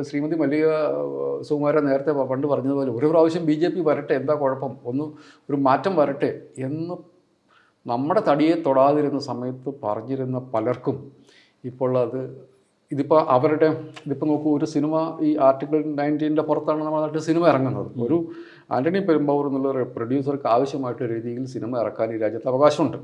ഇപ്പോൾ ശ്രീമതി മല്ലിക സുകുമാരൻ നേരത്തെ പണ്ട് പറഞ്ഞതുപോലെ ഒരു പ്രാവശ്യം ബി ജെ പി വരട്ടെ എന്താ കുഴപ്പം? ഒന്ന് ഒരു മാറ്റം വരട്ടെ എന്ന് നമ്മുടെ തടിയെ തൊടാതിരുന്ന സമയത്ത് പറഞ്ഞിരുന്ന പലർക്കും ഇപ്പോൾ അത് ഇതിപ്പോൾ അവരുടെ ഇതിപ്പോൾ നോക്കൂ ഒരു സിനിമ ഈ ആർട്ടിക്കിൾ നയന്റീന്റെ പുറത്താണ് നമ്മുടെ നാട്ടിൽ സിനിമ ഇറങ്ങുന്നത്. ഒരു ആന്റണി പെരുമ്പാവൂർ എന്നുള്ള പ്രൊഡ്യൂസർക്ക് ആവശ്യമായിട്ട് രീതിയിൽ സിനിമ ഇറക്കാൻ ഈ രാജ്യത്ത് അവകാശമുണ്ട്.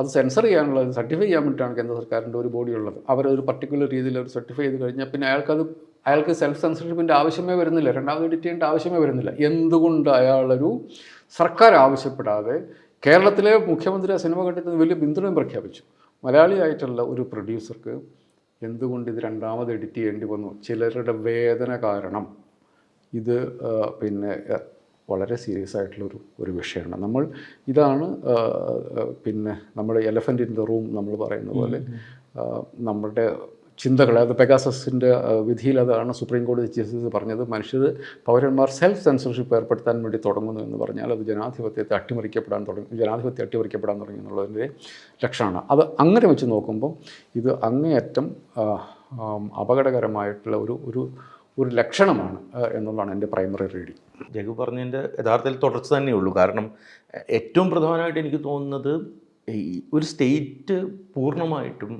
അത് സെൻസർ ചെയ്യാനുള്ളത് സർട്ടിഫൈ ചെയ്യാൻ വേണ്ടിയിട്ടാണ് കേന്ദ്ര സർക്കാരിന്റെ ഒരു ബോഡി ഉള്ളത് അവരൊരു പർട്ടിക്കുലർ രീതിയിൽ അവർ സർട്ടിഫൈ ചെയ്ത് കഴിഞ്ഞാൽ പിന്നെ അയാൾക്കത് അയാൾക്ക് സെൽഫ് സെൻസർഷിപ്പിന്റെ ആവശ്യമേ വരുന്നില്ല. രണ്ടാമത് എഡിറ്റ് ചെയ്യേണ്ട ആവശ്യമേ വരുന്നില്ല. എന്തുകൊണ്ട് അയാളൊരു സർക്കാർ ആവശ്യപ്പെടാതെ കേരളത്തിലെ മുഖ്യമന്ത്രി ആ സിനിമ കണ്ടിട്ട് വലിയ പിന്തുണയും പ്രഖ്യാപിച്ചു. മലയാളിയായിട്ടുള്ള ഒരു പ്രൊഡ്യൂസർക്ക് എന്തുകൊണ്ട് ഇത് രണ്ടാമത് എഡിറ്റ് ചെയ്യേണ്ടി വന്നു? ചിലരുടെ വേദന കാരണം. ഇത് പിന്നെ വളരെ സീരിയസ് ആയിട്ടുള്ളൊരു ഒരു വിഷയമാണ്. നമ്മൾ ഇതാണ് പിന്നെ നമ്മുടെ എലഫന്റ് ഇൻ ദ റൂം നമ്മൾ പറയുന്ന പോലെ നമ്മളുടെ നമ്മുടെ ചിന്തകൾ അത് പെഗാസസിന്റെ വിധിയിൽ അതാണ് സുപ്രീം കോടതി ജസ്റ്റിസ് പറഞ്ഞത്. മനുഷ്യർ പൗരന്മാർ സെൽഫ് സെൻസർഷിപ്പ് ഏർപ്പെടുത്താൻ വേണ്ടി തുടങ്ങുന്നു എന്ന് പറഞ്ഞാൽ അത് ജനാധിപത്യത്തെ അട്ടിമറിക്കപ്പെടാൻ തുടങ്ങി ജനാധിപത്യം അട്ടിമറിക്കപ്പെടാൻ തുടങ്ങി എന്നുള്ളതിന്റെ ലക്ഷണമാണ്. അത് അങ്ങനെ വെച്ച് നോക്കുമ്പോൾ ഇത് അങ്ങേയറ്റം അപകടകരമായിട്ടുള്ള ഒരു ഒരു ഒരു ലക്ഷണമാണ് എന്നുള്ളതാണ് എന്റെ പ്രൈമറി റീഡിങ് ജഗു പറഞ്ഞതിന്റെ യഥാർത്ഥത്തിൽ തുടർച്ച തന്നെയുള്ളൂ കാരണം ഏറ്റവും പ്രധാനമായിട്ട് എനിക്ക് തോന്നുന്നത് ഒരു സ്റ്റേറ്റ് പൂർണമായിട്ടും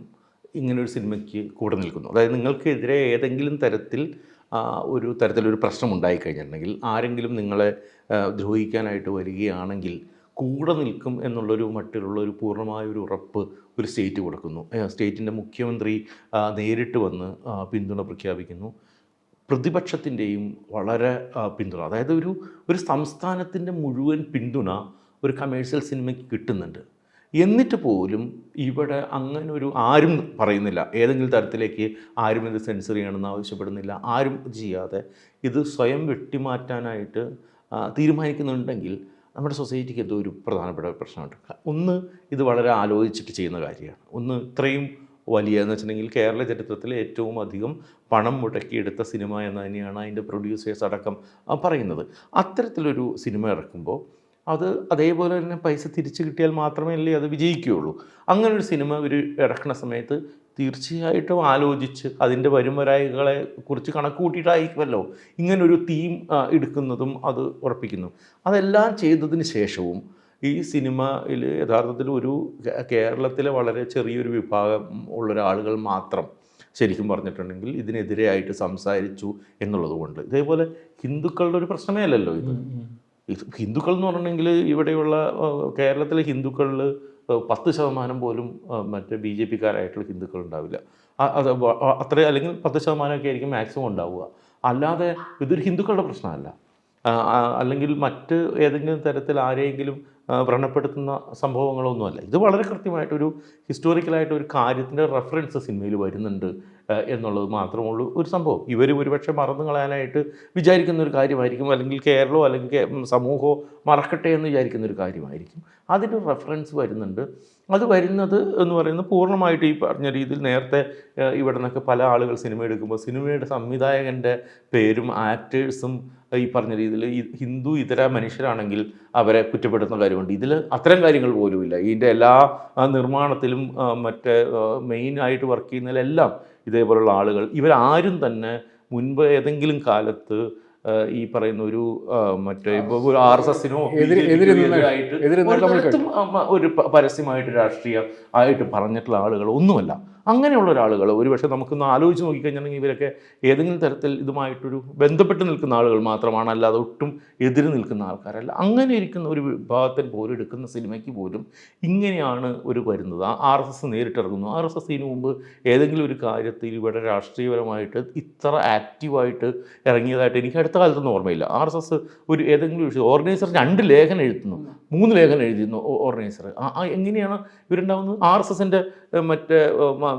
ഇങ്ങനെ ഒരു സിനിമയ്ക്ക് കൂടെ നിൽക്കുന്നു. അതായത് നിങ്ങൾക്കെതിരെ ഏതെങ്കിലും തരത്തിൽ ഒരു തരത്തിലൊരു പ്രശ്നം ഉണ്ടായിക്കഴിഞ്ഞിട്ടുണ്ടെങ്കിൽ ആരെങ്കിലും നിങ്ങളെ ദ്രോഹിക്കാനായിട്ട് വരികയാണെങ്കിൽ കൂടെ നിൽക്കും എന്നുള്ളൊരു മട്ടിലുള്ള ഒരു പൂർണമായ ഒരു ഉറപ്പ് ഒരു സ്റ്റേറ്റ് കൊടുക്കുന്നു. സ്റ്റേറ്റിന്റെ മുഖ്യമന്ത്രി നേരിട്ട് വന്ന് പിന്തുണ പ്രഖ്യാപിക്കുന്നു. പ്രതിപക്ഷത്തിന്റെയും വളരെ പിന്തുണ അതായത് ഒരു ഒരു സംസ്ഥാനത്തിന്റെ മുഴുവൻ പിന്തുണ ഒരു കമേഴ്ഷ്യൽ സിനിമയ്ക്ക് കിട്ടുന്നുണ്ട്. എന്നിട്ട് പോലും ഇവിടെ അങ്ങനെ ഒരു ആരും പറയുന്നില്ല. ഏതെങ്കിലും തരത്തിലേക്ക് ആരും ഇത് സെൻസർ ചെയ്യണമെന്ന് ആവശ്യപ്പെടുന്നില്ല. ആരും ചെയ്യാതെ ഇത് സ്വയം വെട്ടിമാറ്റാനായിട്ട് തീരുമാനിക്കുന്നുണ്ടെങ്കിൽ നമ്മുടെ സൊസൈറ്റിക്ക് എന്തോ ഒരു പ്രധാനപ്പെട്ട പ്രശ്നമുണ്ട്. ഒന്ന് ഇത് വളരെ ആലോചിച്ചിട്ട് ചെയ്യുന്ന കാര്യമാണ്. ഒന്ന് ഇത്രയും വലിയ എന്ന് വെച്ചിട്ടുണ്ടെങ്കിൽ കേരള ചരിത്രത്തിലെ ഏറ്റവും അധികം പണം മുടക്കിയെടുത്ത സിനിമ എന്ന് തന്നെയാണ് അതിന്റെ പ്രൊഡ്യൂസേഴ്സ് അടക്കം പറയുന്നത്. അത്തരത്തിലൊരു സിനിമ ഇറക്കുമ്പോൾ അത് അതേപോലെ തന്നെ പൈസ തിരിച്ചു കിട്ടിയാൽ മാത്രമേ അല്ലേ അത് വിജയിക്കുകയുള്ളൂ. അങ്ങനെ ഒരു സിനിമ ഒരു ഇറക്കുന്ന സമയത്ത് തീർച്ചയായിട്ടും ആലോചിച്ച് അതിന്റെ വരുംവരായികളെ കുറിച്ച് കണക്ക് കൂട്ടിയിട്ടായിരിക്കുമല്ലോ ഇങ്ങനൊരു തീം എടുക്കുന്നതും അത് ഉറപ്പിക്കുന്നു. അതെല്ലാം ചെയ്തതിന് ശേഷവും ഈ സിനിമയിൽ യഥാർത്ഥത്തിൽ ഒരു കേരളത്തിലെ വളരെ ചെറിയൊരു വിഭാഗം ഉള്ള ആളുകൾ മാത്രം ശരിക്കും പറഞ്ഞിട്ടുണ്ടെങ്കിൽ ഇതിനെതിരെയായിട്ട് സംസാരിച്ചു എന്നുള്ളത് കൊണ്ട് ഇതേപോലെ ഹിന്ദുക്കളുടെ ഒരു പ്രശ്നമേ അല്ലല്ലോ ഇത്. ഹിന്ദുക്കൾ എന്ന് പറഞ്ഞെങ്കിൽ ഇവിടെയുള്ള കേരളത്തിലെ ഹിന്ദുക്കളിൽ പത്ത് ശതമാനം പോലും മറ്റേ ബി ജെ പിക്കാരായിട്ടുള്ള ഹിന്ദുക്കൾ ഉണ്ടാവില്ല. അത് അത്ര അല്ലെങ്കിൽ പത്ത് ശതമാനമൊക്കെ ആയിരിക്കും മാക്സിമം ഉണ്ടാവുക. അല്ലാതെ ഇതൊരു ഹിന്ദുക്കളുടെ പ്രശ്നമല്ല. അല്ലെങ്കിൽ മറ്റ് ഏതെങ്കിലും തരത്തിൽ ആരെയെങ്കിലും വ്രണപ്പെടുത്തുന്ന സംഭവങ്ങളൊന്നുമല്ല. ഇത് വളരെ കൃത്യമായിട്ടൊരു ഹിസ്റ്റോറിക്കലായിട്ട് ഒരു കാര്യത്തിന്റെ റെഫറൻസ് സിനിമയിൽ വരുന്നുണ്ട്. എന്നുള്ളത് മാത്രമുള്ളൂ. ഒരു സംഭവം. ഇവർ ഒരുപക്ഷെ മറന്നു കളയാനായിട്ട് വിചാരിക്കുന്ന ഒരു കാര്യമായിരിക്കും. അല്ലെങ്കിൽ കേരളമോ അല്ലെങ്കിൽ സമൂഹമോ മറക്കട്ടെ എന്ന് വിചാരിക്കുന്ന ഒരു കാര്യമായിരിക്കും. അതിന് റെഫറൻസ് വരുന്നുണ്ട്. അത് വരുന്നത് എന്ന് പറയുന്നത് പൂർണമായിട്ട് ഈ പറഞ്ഞ രീതിയിൽ നേരത്തെ ഇവിടെ നിന്നൊക്കെ പല ആളുകൾ സിനിമ എടുക്കുമ്പോൾ സിനിമയുടെ സംവിധായകന്റെ പേരും ആക്ടേഴ്സും ഈ പറഞ്ഞ രീതിയിൽ ഹിന്ദു ഇതര മനുഷ്യരാണെങ്കിൽ അവരെ കുറ്റപ്പെടുത്തുന്ന കാര്യമുണ്ട്. ഇതിൽ അത്തരം കാര്യങ്ങൾ പോലുമില്ല. ഇതിന്റെ എല്ലാ നിർമ്മാണത്തിലും മറ്റേ മെയിനായിട്ട് വർക്ക് ചെയ്യുന്നതിലെല്ലാം ഇതേപോലുള്ള ആളുകൾ. ഇവരാരും തന്നെ മുൻപ് ഏതെങ്കിലും കാലത്ത് ഈ പറയുന്ന ഒരു മറ്റേ ആർ എസ് എസിനോ ഒരു പരസ്യമായിട്ട് രാഷ്ട്രീയ ആയിട്ട് പറഞ്ഞിട്ടുള്ള ആളുകൾ ഒന്നുമല്ല അങ്ങനെയുള്ള ഒരാളുകൾ ഒരുപക്ഷെ നമുക്കൊന്ന് ആലോചിച്ച് നോക്കിക്കഴിഞ്ഞിട്ടുണ്ടെങ്കിൽ ഇവരൊക്കെ ഏതെങ്കിലും തരത്തിൽ ഇതുമായിട്ടൊരു ബന്ധപ്പെട്ട് നിൽക്കുന്ന ആളുകൾ മാത്രമാണ്. അല്ലാതെ ഒട്ടും എതിര് നിൽക്കുന്ന ആൾക്കാരല്ല. അങ്ങനെ ഇരിക്കുന്ന ഒരു വിഭാഗത്തിൽ പോലും എടുക്കുന്ന സിനിമയ്ക്ക് പോലും ഇങ്ങനെയാണ് ഒരു വരുന്നത്. ആർ എസ് എസ് നേരിട്ടിറങ്ങുന്നു. ആർ എസ് എസ് ഇതിനു മുമ്പ് ഏതെങ്കിലും ഒരു കാര്യത്തിൽ ഇവിടെ രാഷ്ട്രീയപരമായിട്ട് ഇത്ര ആക്റ്റീവായിട്ട് ഇറങ്ങിയതായിട്ട് എനിക്ക് അടുത്ത കാലത്തൊന്നും ഓർമ്മയില്ല. ആർ എസ് എസ് ഒരു ഏതെങ്കിലും വിഷയം ഓർഗനൈസർ രണ്ട് ലേഖനം എഴുതുന്നു. മൂന്ന് ലേഖനം എഴുതുന്നു ഓർഗനൈസർ. ആ എങ്ങനെയാണ് ഇവരുണ്ടാവുന്നത്? ആർ എസ് എസിന്റെ മറ്റേ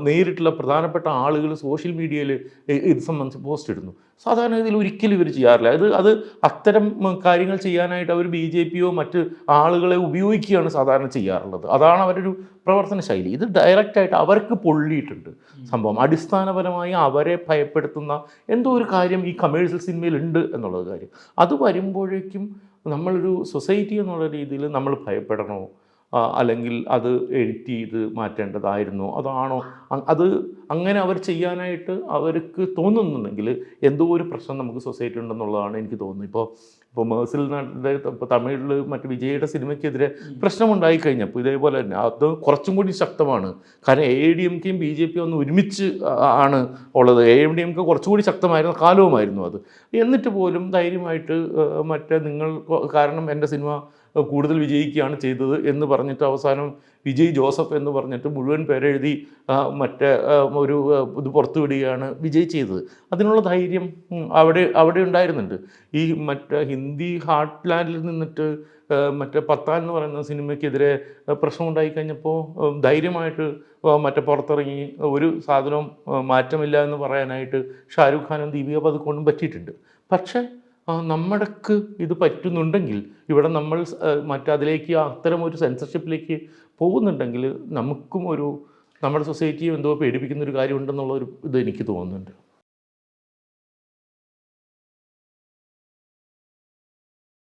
നേരിട്ടുള്ള പ്രധാനപ്പെട്ട ആളുകൾ സോഷ്യൽ മീഡിയയിൽ ഇത് സംബന്ധിച്ച് പോസ്റ്റ് ഇടുന്നു. സാധാരണ ഇതിൽ ഒരിക്കലും ഇവർ ചെയ്യാറില്ല. അത് അത് അത്തരം കാര്യങ്ങൾ ചെയ്യാനായിട്ട് അവർ ബി ജെ പിയോ മറ്റ് ആളുകളെ ഉപയോഗിക്കുകയാണ് സാധാരണ ചെയ്യാറുള്ളത്. അതാണ് അവരൊരു പ്രവർത്തന ശൈലി. ഇത് ഡയറക്റ്റായിട്ട് അവർക്ക് പൊള്ളിയിട്ടുണ്ട് സംഭവം. അടിസ്ഥാനപരമായി അവരെ ഭയപ്പെടുത്തുന്ന എന്തോ ഒരു കാര്യം ഈ കമേഴ്സ്യൽ സിനിമയിൽ ഉണ്ട് എന്നുള്ളത് കാര്യം. അത് വരുമ്പോഴേക്കും നമ്മളൊരു സൊസൈറ്റി എന്നുള്ള രീതിയിൽ നമ്മൾ ഭയപ്പെടണോ? അല്ലെങ്കിൽ അത് എഡിറ്റ് ചെയ്ത് മാറ്റേണ്ടതായിരുന്നു. അതാണോ അത് അങ്ങനെ അവർ ചെയ്യാനായിട്ട് അവർക്ക് തോന്നുന്നുണ്ടെങ്കിൽ എന്തോ ഒരു പ്രശ്നം നമുക്ക് സൊസൈറ്റി ഉണ്ടെന്നുള്ളതാണ് എനിക്ക് തോന്നുന്നത്. ഇപ്പോൾ ഇപ്പോൾ മേഴ്സിൽ ഇപ്പോൾ തമിഴിൽ മറ്റു വിജയുടെ സിനിമയ്ക്കെതിരെ പ്രശ്നമുണ്ടായി കഴിഞ്ഞപ്പോൾ ഇതേപോലെ തന്നെ അത് കുറച്ചും കൂടി ശക്തമാണ്. കാരണം എ ഡി എം കെയും ബി ജെ പിയും ഒന്ന് ഒരുമിച്ച് ആണ് ഉള്ളത്. A M D M K കുറച്ചുകൂടി ശക്തമായിരുന്ന കാലവുമായിരുന്നു അത്. എന്നിട്ട് പോലും ധൈര്യമായിട്ട് മറ്റേ നിങ്ങൾ കാരണം എന്റെ സിനിമ കൂടുതൽ വിജയിക്കുകയാണ് ചെയ്തത് എന്ന് പറഞ്ഞിട്ട് അവസാനം വിജയ് ജോസഫ് എന്ന് പറഞ്ഞിട്ട് മുഴുവൻ പേരെഴുതി മറ്റേ ഒരു ഇത് പുറത്തു വിടുകയാണ് വിജയ് ചെയ്തത്. അതിനുള്ള ധൈര്യം അവിടെ അവിടെ ഉണ്ടായിരുന്നുണ്ട്. ഈ മറ്റേ ഹിന്ദി ഹാർട്ട് ലാൻഡിൽ നിന്നിട്ട് മറ്റേ പത്താൻ എന്ന് പറയുന്ന സിനിമയ്ക്കെതിരെ ആ, പ്രശ്നം ഉണ്ടായി കഴിഞ്ഞപ്പോൾ ധൈര്യമായിട്ട് മറ്റേ പുറത്തിറങ്ങി ഒരു സാധനവും മാറ്റമില്ല എന്ന് പറയാനായിട്ട് ഷാരൂഖ് ഖാനും ദീപിക പതുക്കൊണ്ടും പറ്റിയിട്ടുണ്ട്. പക്ഷേ നമ്മുടെക്ക് ഇത് പറ്റുന്നുണ്ടെങ്കിൽ ഇവിടെ നമ്മൾ മറ്റതിലേക്ക് അത്തരം ഒരു സെൻസർഷിപ്പിലേക്ക് പോകുന്നുണ്ടെങ്കിൽ നമുക്കും ഒരു നമ്മുടെ സൊസൈറ്റിയും എന്തോ പേടിപ്പിക്കുന്ന ഒരു കാര്യമുണ്ടെന്നുള്ള ഒരു ഇത് എനിക്ക് തോന്നുന്നുണ്ട്.